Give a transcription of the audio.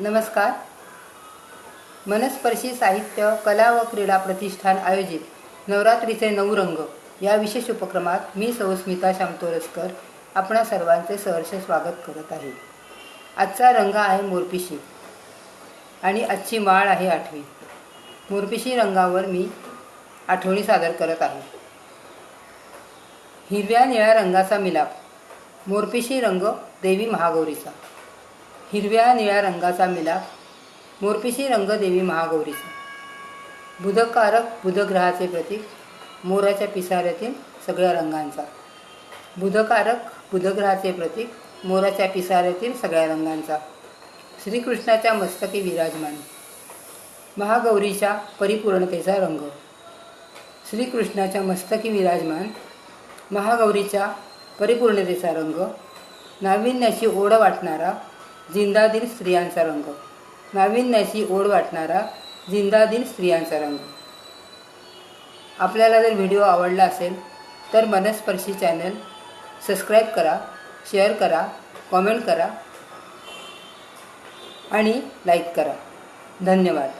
नमस्कार. मनस्पर्शी साहित्य कला व क्रीडा प्रतिष्ठान आयोजित नवरात्रीचे नऊ रंग. या विशेष उपक्रमात मी सौस्मिता शामतोरसकर आपणा सर्वांचे सहर्ष स्वागत करत आहे. आजचा रंग आहे मोरपिशी आणि आजची माळ आहे आठवी. मोरपिशी रंगावर मी आठवणी सादर करत आहे. हिरव्या निळ्या रंगाचा मिलाप. मोरपिशी रंग देवी महागौरीचा. हिरव्या निळ्या रंगाचा मिलाप मोरपिशी रंगदेवी महागौरीचा. बुधकारक बुधग्रहाचे प्रतीक मोराच्या पिसाऱ्यातील सगळ्या रंगांचा. बुधकारक बुधग्रहाचे प्रतीक मोराच्या पिसाऱ्यातील सगळ्या रंगांचा. श्रीकृष्णाच्या मस्तकी विराजमान. महागौरीच्या परिपूर्णतेचा रंग. श्रीकृष्णाच्या मस्तकी विराजमान महागौरीच्या परिपूर्णतेचा रंग. नाविन्याची ओढ वाटणारा जिंदादिल स्त्रियांचा रंग. नाविन्याची ओढ वाटणारा जिंदादिल स्त्रियांचा रंग. आपल्याला जर व्हिडिओ आवडला असेल तर मनस्पर्शी चॅनल सबस्क्राईब करा शेअर करा कॉमेंट करा आणि लाईक करा. धन्यवाद.